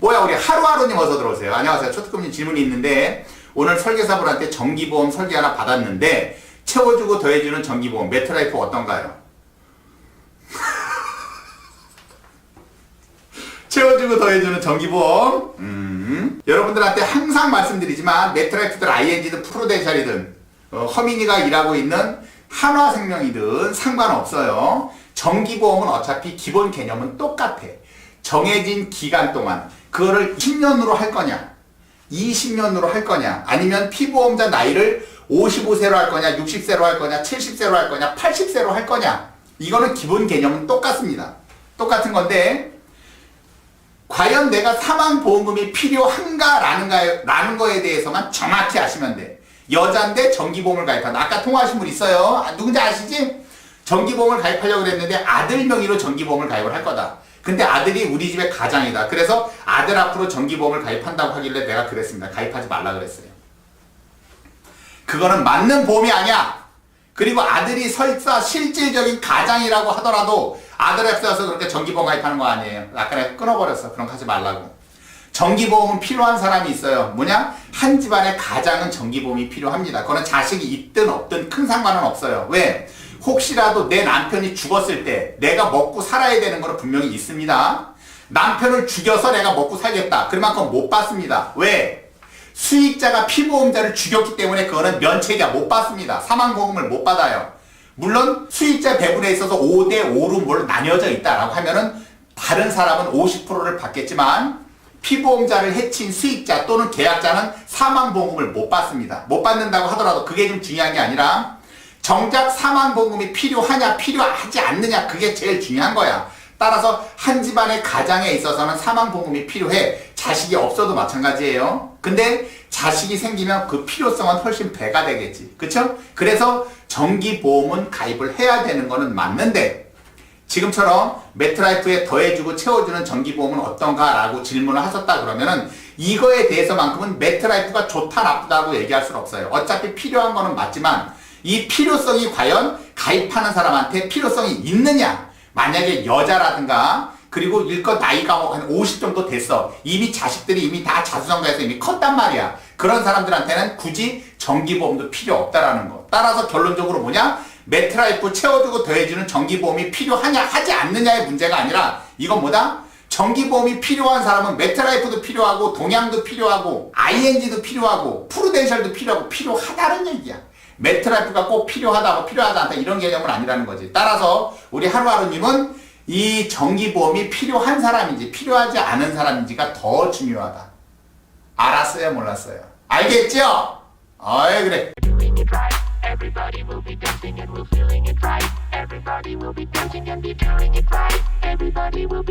뭐야 우리 하루하루님 어서 들어오세요. 안녕하세요. 초특급님 질문이 있는데 오늘 설계사분한테 정기보험 설계 하나 받았는데 채워주고 더해주는 정기보험 메트라이프 어떤가요? 채워주고 더해주는 정기보험. 음. 여러분들한테 항상 말씀드리지만 메트라이프든 ING든 프로덴셜이든 어, 허민이가 일하고 있는 한화생명이든 상관없어요. 정기보험은 어차피 기본 개념은 똑같아. 정해진 기간 동안 그거를 10년으로 할 거냐, 20년으로 할 거냐, 아니면 피보험자 나이를 55세로 할 거냐, 60세로 할 거냐, 70세로 할 거냐, 80세로 할 거냐. 이거는 기본 개념은 똑같습니다. 똑같은 건데 과연 내가 사망보험금이 필요한가라는 거에 대해서만 정확히 아시면 돼. 여잔데 정기보험을 가입한다. 아까 통화하신 분 있어요. 아, 누군지 아시지? 정기보험을 가입하려고 그랬는데 아들 명의로 정기보험을 가입을 할 거다. 근데 아들이 우리 집의 가장이다. 그래서 아들 앞으로 정기보험을 가입한다고 하길래 내가 그랬습니다. 가입하지 말라 그랬어요. 그거는 맞는 보험이 아니야. 그리고 아들이 설사 실질적인 가장이라고 하더라도 아들 앞서서 그렇게 정기보험 가입하는 거 아니에요. 아까 내가 끊어버렸어. 거 하지 말라고. 정기보험은 필요한 사람이 있어요. 뭐냐? 한 집안의 가장은 정기보험이 필요합니다. 그거는 자식이 있든 없든 큰 상관은 없어요. 왜? 혹시라도 내 남편이 죽었을 때 내가 먹고 살아야 되는 거는 분명히 있습니다. 남편을 죽여서 내가 먹고 살겠다. 그건 못 받습니다. 왜? 수익자가 피보험자를 죽였기 때문에 그거는 면책이야. 못 받습니다. 사망보험을 못 받아요. 물론 수익자 배분에 있어서 5대 5로 뭘 나뉘어져 있다라고 하면은 다른 사람은 50%를 받겠지만 피보험자를 해친 수익자 또는 계약자는 사망보험을 못 받습니다. 못 받는다고 하더라도 그게 좀 중요한 게 아니라 정작 사망 보험이 필요하냐 필요하지 않느냐 그게 제일 중요한 거야. 따라서 한 집안의 가장에 있어서는 사망 보험이 필요해. 자식이 없어도 마찬가지예요. 근데 자식이 생기면 그 필요성은 훨씬 배가 되겠지. 그쵸? 그래서 정기보험은 가입을 해야 되는 거는 맞는데 지금처럼 메트라이프에 더해주고 채워주는 정기보험은 어떤가 라고 질문을 하셨다 그러면은 이거에 대해서만큼은 메트라이프가 좋다 나쁘다고 얘기할 수는 없어요. 어차피 필요한 거는 맞지만 이 필요성이 과연 가입하는 사람한테 필요성이 있느냐? 만약에 여자라든가 그리고 일껏 나이가 한 50 정도 됐어. 이미 자식들이 이미 다 자수성가해서 이미 컸단 말이야. 그런 사람들한테는 굳이 정기보험도 필요 없다라는 거. 따라서 결론적으로 뭐냐? 메트라이프 채워주고 더해주는 정기보험이 필요하냐 하지 않느냐의 문제가 아니라 이건 뭐다? 정기보험이 필요한 사람은 메트라이프도 필요하고 동양도 필요하고 ING도 필요하고 프루덴셜도 필요하고 필요하다는 얘기야. 메트라이프가 꼭 필요하다고 필요하지 않다 이런 개념은 아니라는 거지. 따라서 우리 하루하루님은 이 정기보험이 필요한 사람인지 필요하지 않은 사람인지가 더 중요하다. 알았어요, 몰랐어요? 알겠죠? 어이 그래.